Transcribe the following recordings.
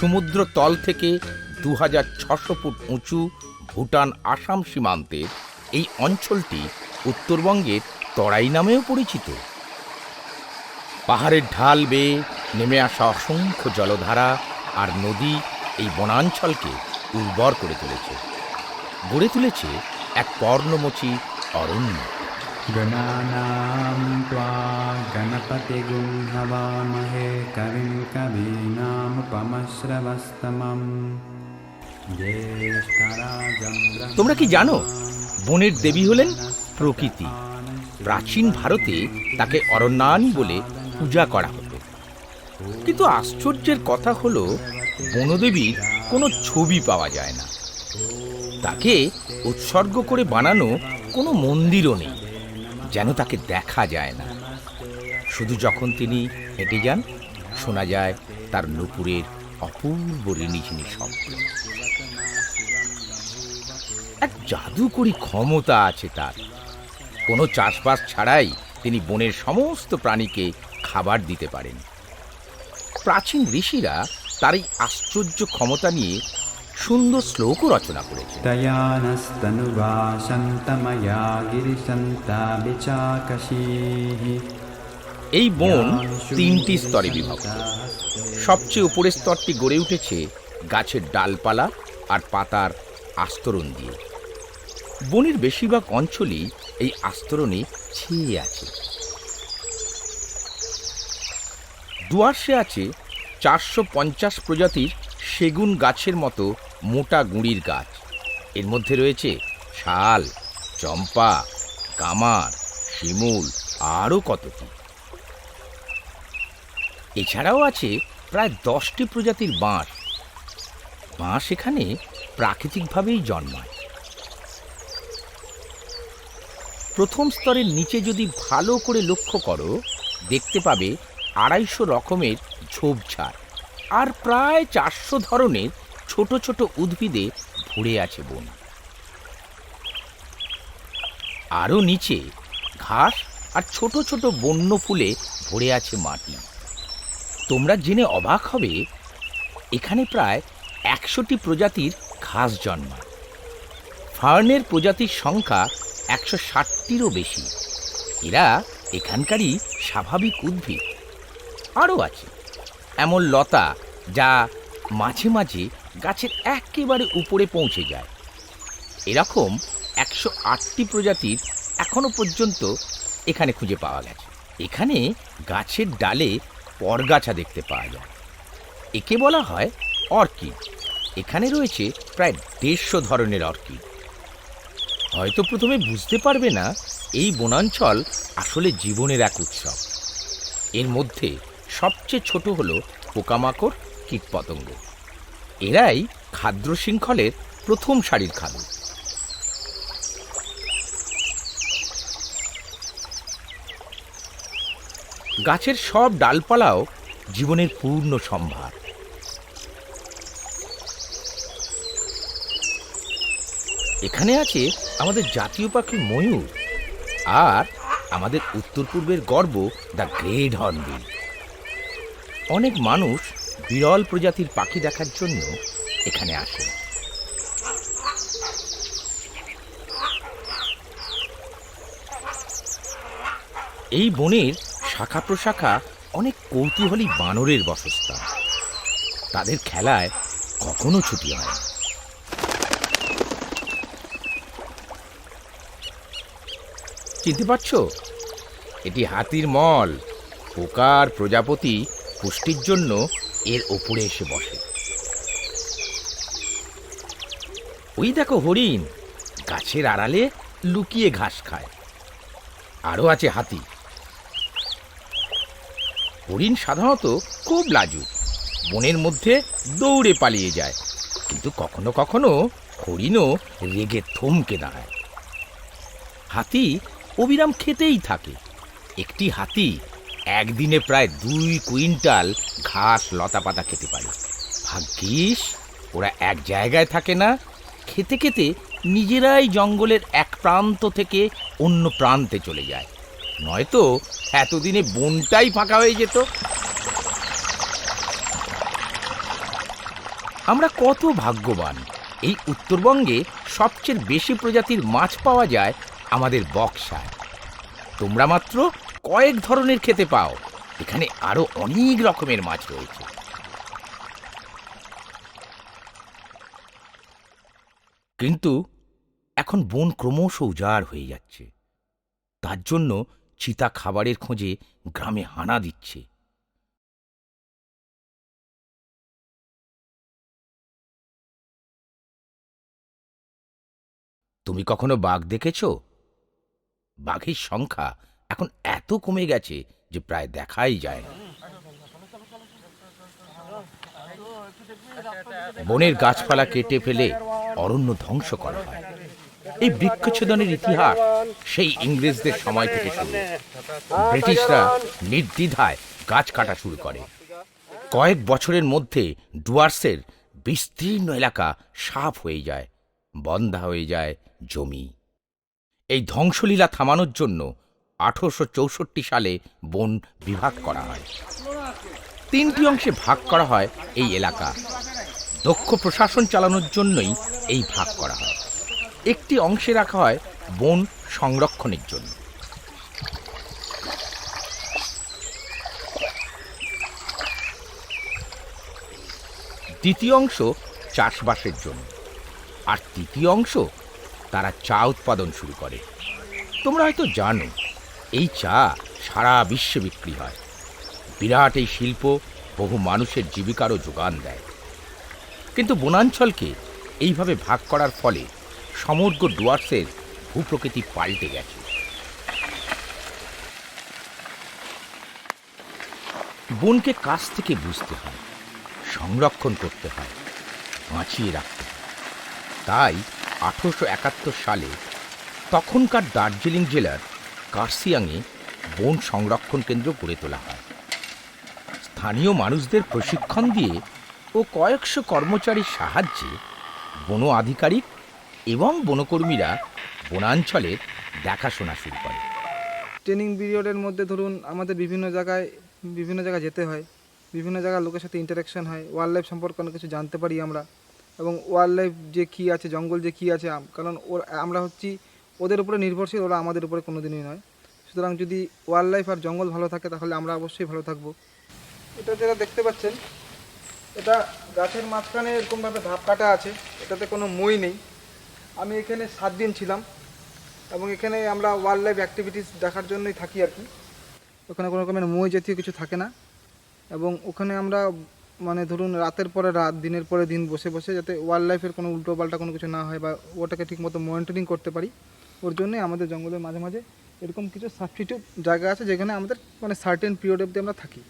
সমুদ্র তল থেকে দু হাজার ছশো ফুট উঁচু ভুটান আসাম সীমান্তের এই অঞ্চলটি উত্তরবঙ্গের তরাই নামেও পরিচিত। পাহাড়ের ঢাল বেয়ে নেমে আসা অসংখ্য জলধারা আর নদী এই বনাঞ্চলকে উর্বর করে তুলেছে। গড়ে তুলেছে এক পর্ণমোচী অরণ্য। गणपतिगुं हवामहे कविं कवीनामुपमश्रवस्तमम् ज्येष्ठराजं তোমরা কি জানো বনের দেবী হলেন প্রকৃতি প্রাচীন ভারতে তাকে অরণ্যানী বলে পূজা করা হতো কিন্তু আশ্চর্যের কথা হলো বনদেবীর কোনো ছবি পাওয়া যায় না তাকে উৎসর্গ করে বানানো কোনো মন্দিরও নেই যেন তাকে দেখা যায় না শুধু যখন তিনি হেঁটে যান, শোনা যায় তার নুপুরের অপূর্ব রিনিঝিনি শব্দ। এক জাদুকরি ক্ষমতা আছে তার। কোনো চাষবাস ছাড়াই তিনি বনের সমস্ত প্রাণীকে খাবার দিতে পারেন। প্রাচীন ঋষিরা তার এই আশ্চর্য ক্ষমতা নিয়ে সুন্দর শ্লোকও রচনা করেছে এই বন তিনটি স্তরে বিভক্ত। সবচেয়ে উপরের স্তরটি গড়ে উঠেছে গাছের ডালপালা আর পাতার আস্তরণ দিয়ে। বনের বেশিরভাগ অঞ্চলই এই আস্তরণে ছেয়ে আছে। ডুয়ার্সে আছে চারশো পঞ্চাশ প্রজাতির সেগুন গাছের মতো মোটা গুঁড়ির গাছ। এর মধ্যে রয়েছে শাল, চম্পা কামার শিমুল, আরও কত কি এছাড়াও আছে প্রায় দশটি প্রজাতির বাঁশ। বাঁশ এখানে প্রাকৃতিকভাবেই জন্মায়। প্রথম স্তরের নিচে যদি ভালো করে লক্ষ্য করো, দেখতে পাবে আড়াইশো রকমের ঝোপঝাড়, আর প্রায় চারশো ধরনের ছোট ছোট উদ্ভিদে ভরে আছে বন। আরও নিচে ঘাস আর ছোট ছোট বন্য ফুলে ভরে আছে মাটি। তোমরা জেনে অবাক হবে, এখানে প্রায় একশোটি প্রজাতির ঘাস জন্মায়। ফার্নের প্রজাতির সংখ্যা একশো ষাটটিরও বেশি। এরা এখানকারই স্বাভাবিক উদ্ভিদ। আরও আছে। এমন লতা যা মাঝে মাঝে গাছের একেবারে উপরে পৌঁছে যায়। এরকম একশো আটটি প্রজাতির এখনও পর্যন্ত এখানে খুঁজে পাওয়া গেছে। এখানে গাছের ডালে পরগাছা দেখতে পাওয়া যায়। একে বলা হয় অর্কিড। এখানে রয়েছে প্রায় দেড়শো ধরনের অর্কিড। হয়তো প্রথমে বুঝতে পারবে না, এই বনাঞ্চল আসলে জীবনের এক উৎসব। এর মধ্যে সবচেয়ে ছোট হলো পোকামাকড়, কীটপতঙ্গ। এরাই খাদ্য শৃঙ্খলের প্রথম সারির খাদ্য। গাছের সব ডালপালাও জীবনের পূর্ণ সম্ভার। এখানে আছে আমাদের জাতীয় পাখি ময়ূর আর আমাদের উত্তর পূর্বের গর্ব দ্য গ্রেট হর্নবিল। অনেক মানুষ বিরল প্রজাতির পাখি দেখার জন্য এখানে আসে। এই বনের শাখা প্রশাখা অনেক কৌতূহলী বানরের বাসস্থান। তাদের খেলায় কখনো ছুটি হয় চিনতে পারছ? এটি হাতির মল। পোকার প্রজাপতি পুষ্টির জন্য এর ওপরে এসে বসে। ওই দেখো হরিণ। গাছের আড়ালে লুকিয়ে ঘাস খায়। আরও আছে হাতি। হরিণ সাধারণত খুব লাজুক, বনের মধ্যে দৌড়ে পালিয়ে যায়, কিন্তু কখনো কখনো হরিণও রেগে থমকে দাঁড়ায়। হাতি অবিরাম খেতেই থাকে। একটি হাতি একদিনে প্রায় দুই কুইন্টাল ঘাস লতাপাতা খেতে পারে। ভাগ্যিস, ওরা এক জায়গায় থাকে না, খেতে খেতে নিজেরাই জঙ্গলের এক প্রান্ত থেকে অন্য প্রান্তে চলে যায়। নয়তো এতদিনে বনটাই ফাঁকা হয়ে যেত। আমরা কত ভাগ্যবান, এই উত্তরবঙ্গে সবচেয়ে বেশি প্রজাতির মাছ পাওয়া যায় আমাদের বক্সায় তোমরা মাত্র কয়েক ধরনের খেতে পাও, এখানে আরও অনেক রকমের মাছ রয়েছে। কিন্তু এখন বন ক্রমশ উজাড় হয়ে যাচ্ছে। তার জন্য চিতা খাবারের খোঁজে গ্রামে হানা দিচ্ছে। তুমি কখনো বাঘ দেখেছ? বাঘের সংখ্যা এখন এত কমে গেছে যে প্রায় দেখাই যায় না। বনের গাছপালা কেটে ফেলে অরণ্য ধ্বংস করা হয়। এই বৃক্ষচ্ছেদনের ইতিহাস সেই ইংরেজদের সময় থেকে শুরু। ব্রিটিশরা নির্দ্বিধায় গাছ কাটা শুরু করে। কয়েক বছরের মধ্যে ডুয়ার্সের বিস্তীর্ণ এলাকা সাফ হয়ে যায়, বন্ধা হয়ে যায় জমি। এই ধ্বংসলীলা থামানোর জন্য আঠারোশো চৌষট্টি সালে বন বিভাগ করা হয়। তিনটি অংশে ভাগ করা হয় এই এলাকা। দক্ষ প্রশাসন চালানোর জন্যই এই ভাগ করা হয়। একটি অংশে রাখা হয় বন সংরক্ষণের জন্য। দ্বিতীয় অংশ চাষবাসের জন্য। আর তৃতীয় অংশ তারা চা উৎপাদন শুরু করে। তোমরা হয়তো জানো, এই চা সারা বিশ্বে বিক্রি হয়। বিরাট এই শিল্প বহু মানুষের জীবিকারও যোগান দেয়। কিন্তু বনাঞ্চলকে এইভাবে ভাগ করার ফলে সমগ্র ডুয়ার্সের ভূপ্রকৃতি পাল্টে গেছে। বনকে কাছ থেকে বুঝতে হয়, সংরক্ষণ করতে হয়, বাঁচিয়ে রাখতে হয়। তাই আঠেরোশো একাত্তর সালে তখনকার দার্জিলিং জেলার কার্সিয়াংয়ে বন সংরক্ষণ কেন্দ্র গড়ে তোলা হয়। স্থানীয় মানুষদের প্রশিক্ষণ দিয়ে ও কয়েকশো কর্মচারীর সাহায্যে বন আধিকারিক এবং বনকর্মীরা বনাঞ্চলের দেখাশোনা শুরু করে। ট্রেনিং পিরিয়ডের মধ্যে ধরুন আমাদের বিভিন্ন জায়গায় বিভিন্ন জায়গায় যেতে হয়। বিভিন্ন জায়গার লোকের সাথে ইন্টারাকশন হয়। ওয়াইল্ড লাইফ সম্পর্কে অনেক কিছু জানতে পারি আমরা। এবং ওয়াইল্ড লাইফ যে কী আছে, জঙ্গল যে কী আছে কারণ ওর, আমরা হচ্ছি, ওদের উপরে নির্ভরশীল, ওরা আমাদের উপরে কোনো দিনই নয়। সুতরাং যদি ওয়াইল্ড লাইফ আর জঙ্গল ভালো থাকে, তাহলে আমরা অবশ্যই ভালো থাকব। এটা যেটা দেখতে পাচ্ছেন, এটা গাছের মাঝখানে এরকমভাবে ধাপ কাটা আছে। এটাতে কোনো মই নেই। আমি এখানে সাত দিন ছিলাম এবং এখানে আমরা ওয়াইল্ড লাইফ অ্যাক্টিভিটিস দেখার জন্যই থাকি আর কি। ওখানে কোনো রকমের মই জাতীয় কিছু থাকে না। এবং ওখানে আমরা মানে ধরুন রাতের পরে রাত, দিনের পরে দিন বসে বসে যাতে ওয়াইল্ড লাইফের কোনো উল্টো পাল্টা কোনো কিছু না হয় বা ওটাকে ঠিকমতো মনিটরিং করতে পারি। ওর জন্যই আমাদের জঙ্গলের মাঝে মাঝে এরকম কিছু সাবস্টিটিউট জায়গা আছে যেখানে আমাদের মানে সার্টেন পিরিয়ড অবধি আমরা থাকি।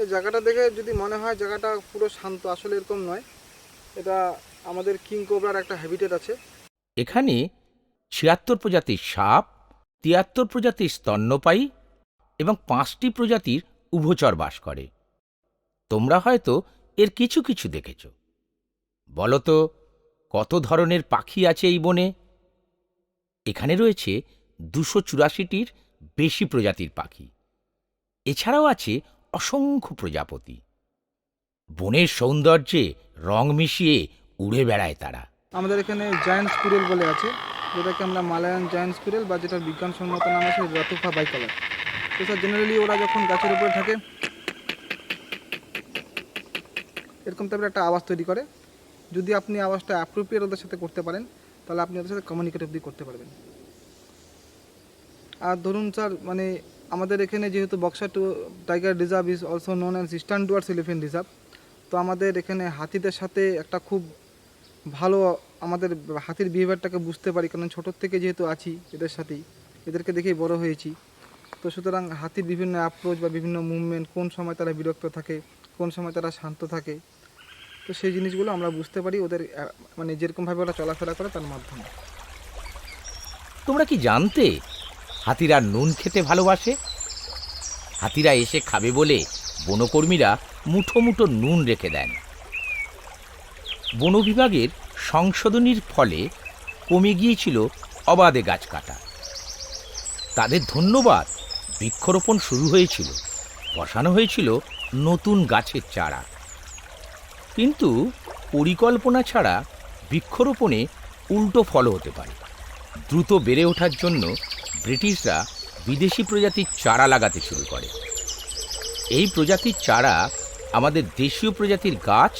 এই জায়গাটা দেখে যদি মনে হয় জায়গাটা পুরো শান্ত, আসলে এরকম নয়। এটা আমাদের কিং কোবরার একটা হ্যাবিটেট আছে। এখানে ছিয়াত্তর প্রজাতির সাপ, তিয়াত্তর প্রজাতির স্তন্যপায়ী এবং পাঁচটি প্রজাতির উভচর বাস করে। তোমরা হয়তো এর কিছু কিছু দেখেছ। বলো তো কত ধরনের পাখি আছে এই বনে? এখানে রয়েছে দুশো চুরাশিটির বেশি প্রজাতির পাখি। এছাড়াও আছে অসংখ্য প্রজাপতি। বনের সৌন্দর্যে রং মিশিয়ে উড়ে বেড়ায় তারা। আমাদের এখানে জায়ান্ট স্কুরেল বলে আছে, যেটাকে আমরা মালায়ান জায়ান্ট স্কুরেল বা যেটা বিজ্ঞানসম্মত নাম আছে রাতুফা বাইকালার তো স্যার জেনারেলি ওরা যখন গাছের উপরে থাকে, এরকম টাইপের একটা আওয়াজ তৈরি করে। যদি আপনি আওয়াজটা অ্যাপ্রোপ্রিয়েট ওদের সাথে করতে পারেন, তাহলে আপনি ওদের সাথে কমিউনিকেট অব্দি করতে পারবেন। আর ধরুন স্যার মানে আমাদের এখানে যেহেতু বক্সার two, tiger reserve is also known as eastern Dooars elephant reserve তো আমাদের এখানে হাতিদের সাথে একটা খুব ভালো আমাদের হাতির বিহেভিয়ারটাকে বুঝতে পারি, কারণ ছোটোর থেকে যেহেতু আছি এদের সাথেই, এদেরকে দেখেই বড় হয়েছি। তো সুতরাং হাতির বিভিন্ন অ্যাপ্রোচ বা বিভিন্ন মুভমেন্ট কোন সময় তারা বিরক্ত থাকে, কোন সময় তারা শান্ত থাকে, তো সেই জিনিসগুলো আমরা বুঝতে পারি ওদের মানে যেরকমভাবে ওরা চলাফেরা করে তার মাধ্যমে। তোমরা কি জানতে হাতিরা নুন খেতে ভালোবাসে? হাতিরা এসে খাবে বলে বনকর্মীরা মুঠো মুঠো নুন রেখে দেন। বন বিভাগের সংশোধনীর ফলে কমে গিয়েছিল অবাধে গাছ কাটা। তাদের ধন্যবাদ, বৃক্ষরোপণ শুরু হয়েছিল, বসানো হয়েছিল নতুন গাছের চারা। কিন্তু পরিকল্পনা ছাড়া বৃক্ষরোপণে উল্টো ফল হতে পারে। দ্রুত বেড়ে ওঠার জন্য ব্রিটিশরা বিদেশি প্রজাতির চারা লাগাতে শুরু করে। এই প্রজাতির চারা আমাদের দেশীয় প্রজাতির গাছ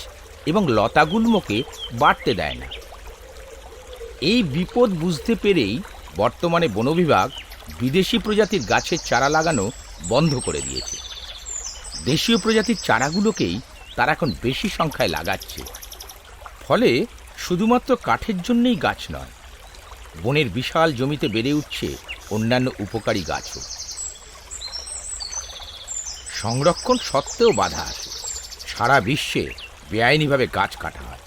এবং লতাগুল্মকে বাড়তে দেয় না। এই বিপদ বুঝতে পেরেই বর্তমানে বন বিভাগ বিদেশি প্রজাতির গাছের চারা লাগানো বন্ধ করে দিয়েছে। দেশীয় প্রজাতির চারাগুলোকেই তারা এখন বেশি সংখ্যায় লাগাচ্ছে। ফলে শুধুমাত্র কাঠের জন্যই গাছ নয়, বনের বিশাল জমিতে বেড়ে উঠছে অন্যান্য উপকারী গাছও। সংরক্ষণ সত্ত্বেও বাধা আসে। সারা বিশ্বে বেআইনিভাবে গাছ কাটা হয়।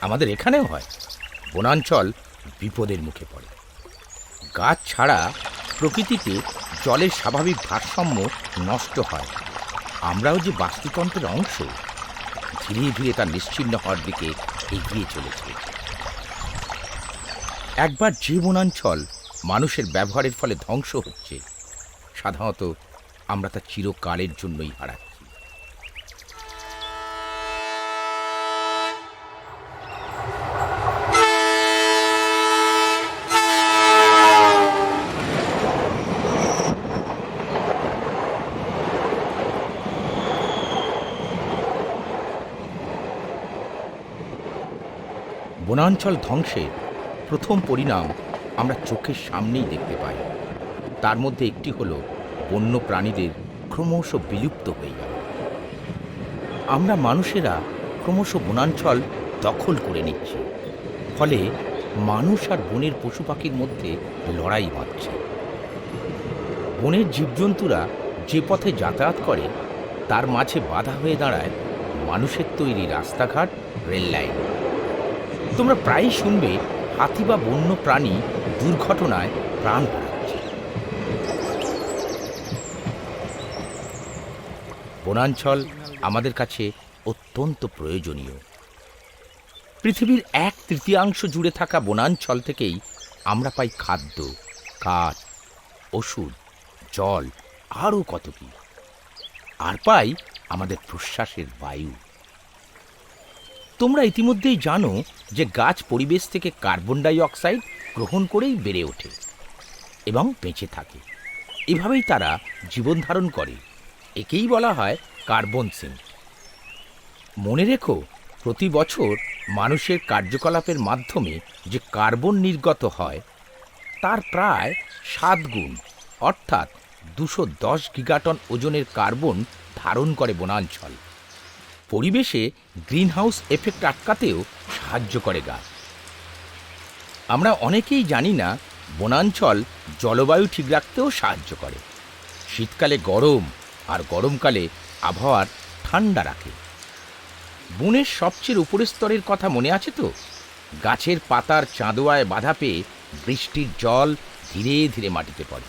আমাদের এখানেও হয়। বনাঞ্চল বিপদের মুখে পড়ে। গাছ ছাড়া প্রকৃতিতে জলের স্বাভাবিক ভারসাম্য নষ্ট হয়। আমরাও যে বাস্তুতন্ত্রের অংশ, ধীরে ধীরে তা নিশ্চিন্ন হওয়ার দিকে এগিয়ে চলেছে। একবার যে বনাঞ্চল মানুষের ব্যবহারের ফলে ধ্বংস হচ্ছে। সাধারণত আমরা তা চিরকালের জন্যই হারাচ্ছি। বনাঞ্চল ধ্বংসের প্রথম পরিণাম আমরা চোখের সামনেই দেখতে পাই। তার মধ্যে একটি হলো বন্য প্রাণীদের ক্রমশ বিলুপ্ত হয়ে যাওয়া আমরা মানুষেরা ক্রমশ বনাঞ্চল দখল করে নিচ্ছি। ফলে মানুষ আর বনের পশু পাখির মধ্যে লড়াই বাঁধছে। বনের জীবজন্তুরা যে পথে যাতায়াত করে, তার মাঝে বাধা হয়ে দাঁড়ায় মানুষের তৈরি রাস্তাঘাট, রেললাইন। তোমরা প্রায়ই শুনবে, হাতি বা বন্য প্রাণী দুর্ঘটনায় প্রাণ বনাঞ্চল আমাদের কাছে অত্যন্ত প্রয়োজনীয়। পৃথিবীর এক তৃতীয়াংশ জুড়ে থাকা বনাঞ্চল থেকেই আমরা পাই খাদ্য কাঠ ওষুধ, জল, আরও কত কি। আর পাই আমাদের প্রশ্বাসের বায়ু। তোমরা ইতিমধ্যেই জানো যে গাছ পরিবেশ থেকে কার্বন ডাই অক্সাইড গ্রহণ করেই বেড়ে ওঠে এবং বেঁচে থাকে। এভাবেই তারা জীবন ধারণ করে। একেই বলা হয় কার্বন সিঙ্ক মনে রেখো, প্রতি বছর মানুষের কার্যকলাপের মাধ্যমে যে কার্বন নির্গত হয়, তার প্রায় সাত গুণ, অর্থাৎ দুশো দশ গিগাটন ওজনের কার্বন ধারণ করে বনাঞ্চল। পরিবেশে গ্রিনহাউস এফেক্ট আটকাতেও সাহায্য করে গাছ। আমরা অনেকেই জানি না বনাঞ্চল জলবায়ু ঠিক রাখতেও সাহায্য করে। শীতকালে গরম আর গরমকালে আবহাওয়ার ঠান্ডা রাখে। বনের সবচেয়ে উপরের স্তরের কথা মনে আছে তো? গাছের পাতার চাঁদোয়ায় বাধা পেয়ে বৃষ্টির জল ধীরে ধীরে মাটিতে পড়ে।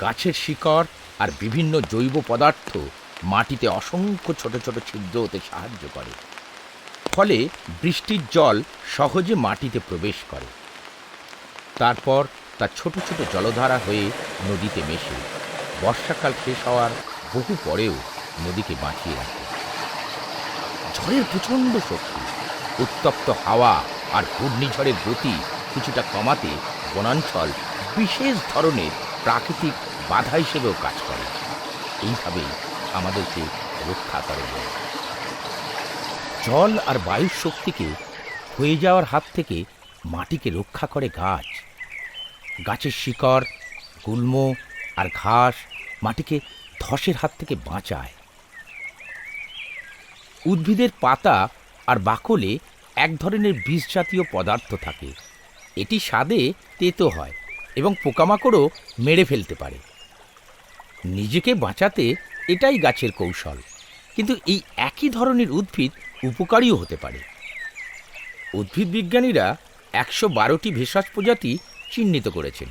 গাছের শিকড় আর বিভিন্ন জৈব পদার্থ মাটিতে অসংখ্য ছোট ছোট ছিদ্র হতে সাহায্য করে। ফলে বৃষ্টির জল সহজে মাটিতে প্রবেশ করে। তারপর তা ছোট ছোট জলধারা হয়ে নদীতে মেশে। বর্ষাকাল শেষ হওয়ার বহু পরেও নদীকে বাঁচিয়ে রাখে। ঝড়ের প্রচণ্ড শক্তি, উত্তপ্ত হাওয়া আর ঘূর্ণিঝড়ের গতি কিছুটা কমাতে বনাঞ্চল বিশেষ ধরনের প্রাকৃতিক বাধা হিসেবেও কাজ করে। এইভাবেই আমাদেরকে রক্ষা করে। জল আর বায়ুর শক্তিকে হয়ে যাওয়ার হাত থেকে মাটিকে রক্ষা করে গাছ। গাছের শিকড়, গুল্ম আর ঘাস মাটিকে ধসের হাত থেকে বাঁচায়। উদ্ভিদের পাতা আর বাকলে এক ধরনের বিষ জাতীয় পদার্থ থাকে। এটি স্বাদে তেতো হয় এবং পোকামাকড়ও মেরে ফেলতে পারে। নিজেকে বাঁচাতে এটাই গাছের কৌশল। কিন্তু এই একই ধরনের উদ্ভিদ উপকারীও হতে পারে। উদ্ভিদ বিজ্ঞানীরা একশো বারোটি ভেষজ প্রজাতি চিহ্নিত করেছেন।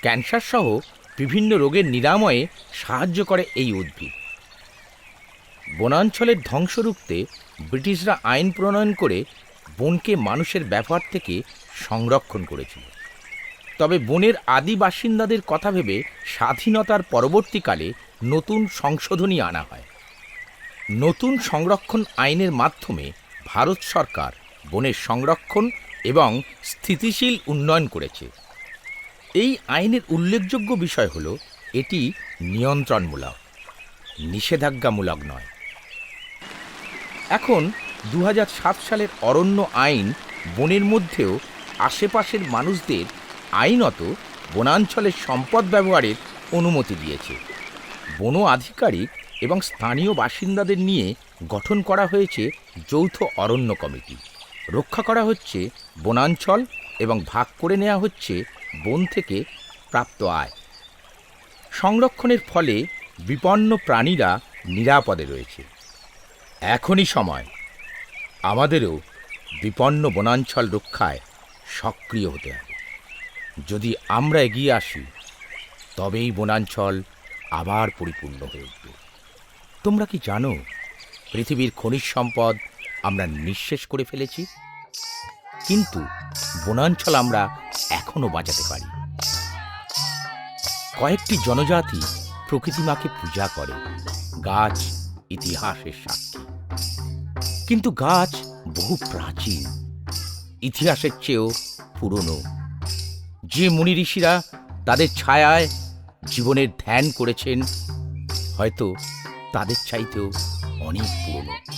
ক্যান্সার সহ বিভিন্ন রোগের নিরাময়ে সাহায্য করে এই উদ্ভিদ। বনাঞ্চলের ধ্বংস রুখতে ব্রিটিশরা আইন প্রণয়ন করে বনকে মানুষের ব্যবহার থেকে সংরক্ষণ করেছিল। তবে বনের আদি বাসিন্দাদের কথা ভেবে স্বাধীনতার পরবর্তীকালে নতুন সংশোধনী আনা হয়। নতুন সংরক্ষণ আইনের মাধ্যমে ভারত সরকার বনের সংরক্ষণ এবং স্থিতিশীল উন্নয়ন করেছে। এই আইনের উল্লেখযোগ্য বিষয় হল, এটি নিয়ন্ত্রণমূলক, নিষেধাজ্ঞামূলক নয়। এখন দু হাজার সাত সালের অরণ্য আইন বনের মধ্যেও আশেপাশের মানুষদের আইনত বনাঞ্চলের সম্পদ ব্যবহারের অনুমতি দিয়েছে। বন আধিকারিক এবং স্থানীয় বাসিন্দাদের নিয়ে গঠন করা হয়েছে যৌথ অরণ্য কমিটি। রক্ষা করা হচ্ছে বনাঞ্চল এবং ভাগ করে নেওয়া হচ্ছে বন থেকে প্রাপ্ত আয়। সংরক্ষণের ফলে বিপন্ন প্রাণীরা নিরাপদে রয়েছে। এখনই সময়। আমাদেরও বিপন্ন বনাঞ্চল রক্ষায় সক্রিয় হতে হবে। যদি আমরা এগিয়ে আসি, তবেই বনাঞ্চল আবার পরিপূর্ণ হয়ে উঠবে। তোমরা কি জানো, পৃথিবীর খনিজ সম্পদ আমরা নিঃশেষ করে ফেলেছি? কিন্তু বনাঞ্চল আমরা এখনও বাঁচাতে পারি। কয়েকটি জনজাতি প্রকৃতি মাকে পূজা করে, গাছ ইতিহাসের সাক্ষী। কিন্তু গাছ বহু প্রাচীন, ইতিহাসের চেয়েও পুরনো। যে মুনি ঋষিরা তাদের ছায়ায় জীবনের ধ্যান করেছেন, হয়তো তাদের চাইতেও অনেক পুরনো।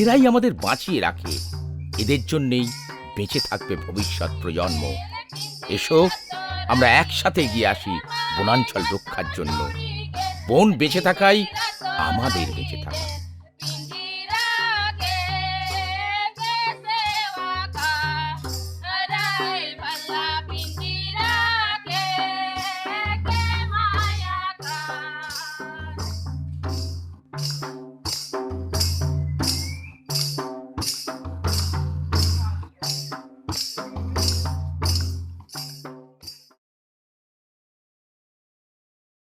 এরাই আমাদের বাঁচিয়ে রাখে। এদের জন্যেই বেঁচে থাকবে ভবিষ্যৎ প্রজন্ম। এসো, আমরা একসাথে এগিয়ে আসি বনাঞ্চল রক্ষার জন্য। বন বেঁচে থাকাই আমাদের বেঁচে